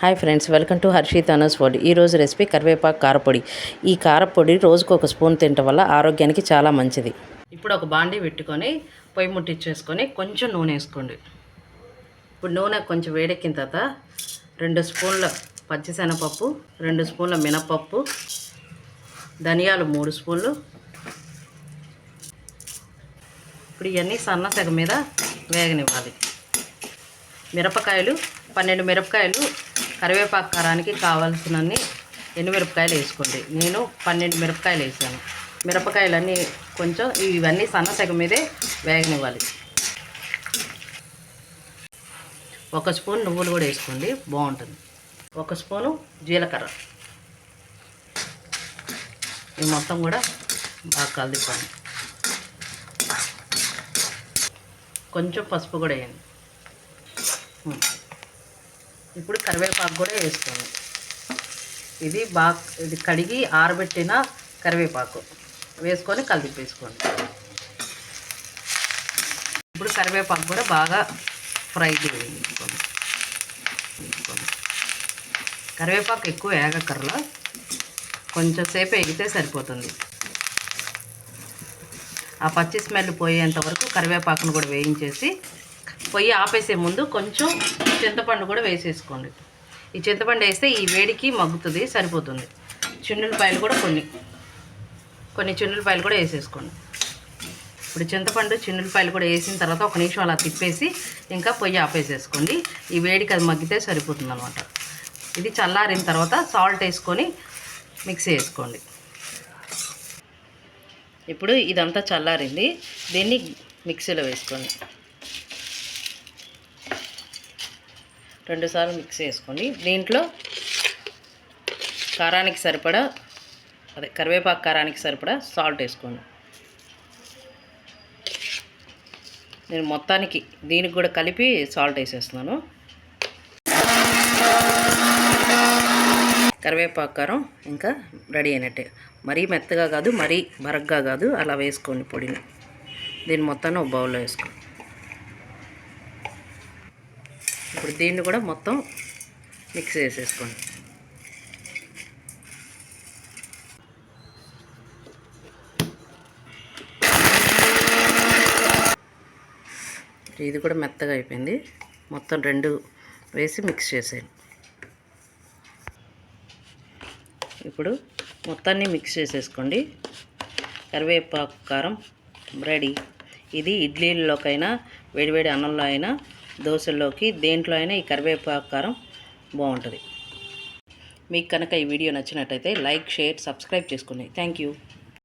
Hi friends welcome to Harshith Anas food ఈరోజు recipe కరివేపాకు కారపొడి. ఈ కారపొడి రోజుకు ఒక స్పూన్ తినటం వల్ల ఆరోగ్యానికి చాలా మంచిది. ఇప్పుడు ఒక బాండీ పెట్టుకొని పొయ్యి ముట్టించేసుకొని కొంచెం నూనె వేసుకోండి. ఇప్పుడు నూనె కొంచెం వేడెక్కిన తర్వాత రెండు స్పూన్ల పచ్చిశనగపప్పు రెండు స్పూన్ల మినపప్పు ధనియాలు మూడు స్పూన్లు. ఇప్పుడు ఇవన్నీ సన్న సెగ మీద వేగనివ్వాలి. మిరపకాయలు పన్నెండు మిరపకాయలు కరివేపాకు కారానికి కావాల్సినన్ని మిరపకాయలు వేసుకోండి. నేను పన్నెండు మిరపకాయలు వేసాను. మిరపకాయలన్నీ కొంచెం ఇవన్నీ సన్న సెగ మీదే వేగనివ్వాలి. ఒక స్పూన్ నువ్వులు కూడా వేసుకోండి. బాగుంటుంది. ఒక స్పూను జీలకర్ర. ఇది మొత్తం కూడా బాగా కలిదిపోండి కొంచెం పసుపు కూడా వేయండి. ఇప్పుడు కరివేపాకు కూడా వేసుకోండి ఇది బాగా ఇది కడిగి ఆరబెట్టిన కరివేపాకు. వేసుకొని కలిపేసుకోండి. ఇప్పుడు కరివేపాకు కూడా బాగా ఫ్రై వేయించుకోండి. కరివేపాకు ఎక్కువ వేగకర్రలో కొంచెం సేపు ఎగితే సరిపోతుంది. ఆ పచ్చి స్మెల్ పోయేంత వరకు కరివేపాకును కూడా వేయించేసి పొయ్యి ఆపేసే ముందు కొంచెం చింతపండు కూడా వేసేసుకోండి. ఈ చింతపండు వేస్తే ఈ వేడికి మగ్గుతుంది సరిపోతుంది. చున్నులపాయలు కూడా కొన్ని. కొన్ని చున్నులపాయలు కూడా వేసేసుకోండి. ఇప్పుడు చింతపండు చిన్నులపాయలు కూడా వేసిన తర్వాత ఒక నిమిషం అలా తిప్పేసి ఇంకా పొయ్యి ఆపేసేసుకోండి. ఈ వేడికి అది మగ్గితే సరిపోతుంది అనమాట ఇది చల్లారిన తర్వాత సాల్ట్ వేసుకొని మిక్సీ వేసుకోండి ఇప్పుడు ఇదంతా చల్లారింది. దీన్ని మిక్సీలో వేసుకోండి. రెండుసార్లు మిక్స్ చేసుకోండి. దీంట్లో కారానికి సరిపడా అదే కరివేపాకు కారానికి సరిపడా సాల్ట్ వేసుకోండి. నేను మొత్తానికి దీనికి కూడా కలిపి సాల్ట్ వేసేస్తున్నాను. కరివేపాకు కారం ఇంకా రెడీ అయినట్టే. మరీ మెత్తగా కాదు మరీ బరగ్గా కాదు అలా వేసుకోండి పొడిని. దీన్ని మొత్తాన్ని ఒక బౌల్లో వేసుకోండి. ఇప్పుడు దీన్ని కూడా మొత్తం మిక్స్ చేసేసుకోండి. ఇది కూడా మెత్తగా అయిపోయింది. మొత్తం రెండు వేసి మిక్స్ చేసేయండి. ఇప్పుడు మొత్తాన్ని మిక్స్ చేసేసుకోండి. కరివేపాకు కారం రెడీ. ఇది ఇడ్లీల్లోకైనా వేడివేడి అన్నంలో అయినా దోశల్లోకి దేంట్లో అయినా ఈ కరివేపాకు కారం బాగుంటుంది. మీకు కనుక ఈ వీడియో నచ్చినట్టయితే లైక్ షేర్ సబ్స్క్రైబ్ చేసుకోండి థ్యాంక్ యూ